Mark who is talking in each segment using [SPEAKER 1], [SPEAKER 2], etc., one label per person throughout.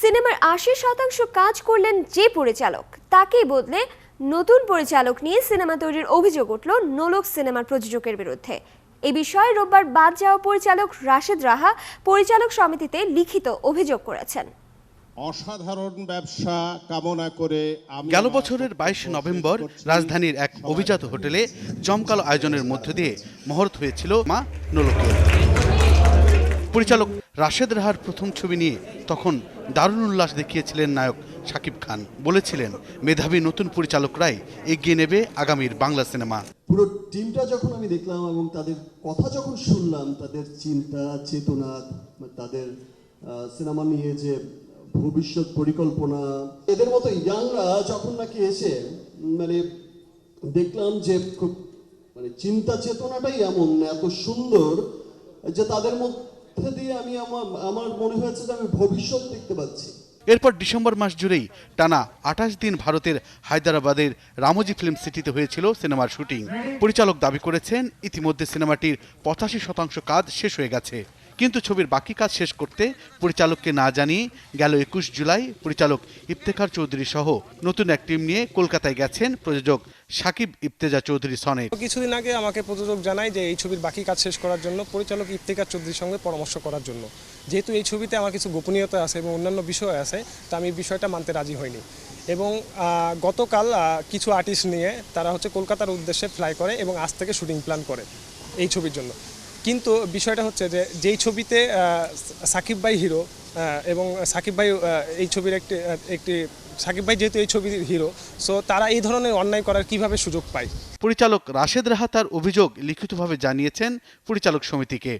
[SPEAKER 1] সিনেমার আশি শতাংশ কাজ করলেন যে পরিচালক তাকেই বদলে নতুন পরিচালক নিয়ে সিনেমা তৈরির অভিযোগ উঠল নোলক সিনেমার প্রযোজকের বিরুদ্ধে। এ বিষয়ে রোববার বাদ যাওয়া পরিচালক রাশেদ রাহা পরিচালক সমিতিতে লিখিত অভিযোগ করেছেন।
[SPEAKER 2] অসাধারণ ব্যবসা কামনা করে
[SPEAKER 3] গেল বছরের বাইশ নভেম্বর রাজধানীর এক অভিজাত হোটেলে জমকালো আয়োজনের মধ্য দিয়ে মহরত হয়েছিল মা নোলকের। পরিচালক রাশেদ রাহার প্রথম ছবি নিয়ে তখন দারুণ উল্লাস দেখিয়েছিলেন নায়ক শাকিব খান। বলেছিলেন, মেধাবী নতুন পরিচালকরাই এগিয়ে নেবে আগামীর বাংলা সিনেমা।
[SPEAKER 4] পুরো টিমটা যখন আমি দেখলাম এবং তাদের কথা যখন শুনলাম, তাদের চিন্তা, চেতনা, তাদের সিনেমা নিয়ে যে ভবিষ্যৎ পরিকল্পনা, এদের মতো ইয়াংরা যখন নাকি এসে মানে দেখলাম যে খুব মানে চিন্তা চেতনাটাই এমন, এত সুন্দর যে তাদের মধ্যে
[SPEAKER 3] এরপর ডিসেম্বর মাস জুড়েই টানা আঠাশ দিন ভারতের হায়দ্রাবাদের রামজি ফিল্ম সিটিতে হয়েছিল সিনেমার শুটিং। পরিচালক দাবি করেছেন, ইতিমধ্যে সিনেমাটির পঁচাশি শতাংশ কাজ শেষ হয়ে গেছে। কিন্তু ছবির বাকি কাজ শেষ করতে পরিচালককে না জানিয়ে গেল একুশ জুলাই পরিচালক ইফতেখার চৌধুরী সহ নতুন এক টিম নিয়ে কলকাতায় গেছেন প্রযোজক সাকিব ইফতেজা চৌধুরী সনে
[SPEAKER 5] কিছুদিন আগে আমাকে প্রযোজক জানায় যে এই ছবির বাকি কাজ শেষ করার জন্য পরিচালক ইফতিকার চৌধুরীর সঙ্গে পরামর্শ করার জন্য। যেহেতু এই ছবিতে আমার কিছু গোপনীয়তা আছে এবং অন্যান্য বিষয় আছে, তা আমি বিষয়টা মানতে রাজি হইনি। এবং গতকাল কিছু আর্টিস্ট নিয়ে তারা হচ্ছে কলকাতার উদ্দেশ্যে ফ্লাই করে এবং আজ থেকে শুটিং প্ল্যান করে এই ছবির জন্য। কিন্তু বিষয়টা হচ্ছে যে যেই ছবিতে সাকিব ভাই হিরো এবং সাকিব ভাই এই ছবির একটি একটি, সাকিব ভাই যেহেতু এই ছবির হিরো, সো তারা এই ধরনের অন্যায় করার কীভাবে সুযোগ পায়?
[SPEAKER 3] পরিচালক রাশেদ রাহা তার অভিযোগ লিখিতভাবে জানিয়েছেন পরিচালক সমিতিকে।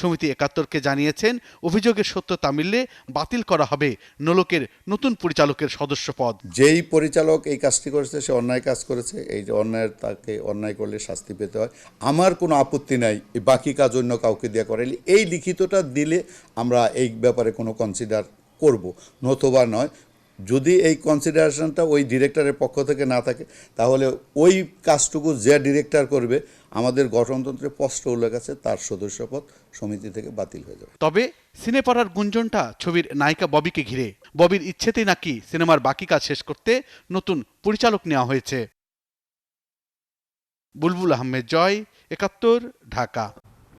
[SPEAKER 3] সমিতি একাত্তরকে জানিয়েছেন, অভিযোগের সত্যতা মিললে বাতিল করা হবে নোলকের নতুন পরিচালকের সদস্য পদ
[SPEAKER 6] যেই পরিচালক এই কাজটি করেছে, সে অন্যায় কাজ করেছে, এই যে অন্যায়ের তাকে অন্যায় করলে শাস্তি পেতে হয়। আমার কোনো আপত্তি নাই বাকি কাজ অন্য কাউকে দেওয়া করাইলে। এই লিখিতটা দিলে আমরা এই ব্যাপারে কোনো কনসিডার করব, নতুবা নয় যদি এই কনসিডারেশনটা ওই ডিরেক্টরের পক্ষ থেকে না থাকে, তাহলে ওই কাজটুকু যে ডিরেক্টর করবে, আমাদের গঠনতন্ত্রে স্পষ্ট উল্লেখ আছে, তার সদস্যপদ সমিতি থেকে বাতিল হয়ে যাবে।
[SPEAKER 3] তবে সিনেপাড়ার গুঞ্জনটা ছবির নায়িকা ববিকে ঘিরে। ববির ইচ্ছেতেই নাকি সিনেমার বাকি কাজ শেষ করতে নতুন পরিচালক নেওয়া হয়েছে। বুলবুল আহমেদ, জয় একাত্তর, ঢাকা।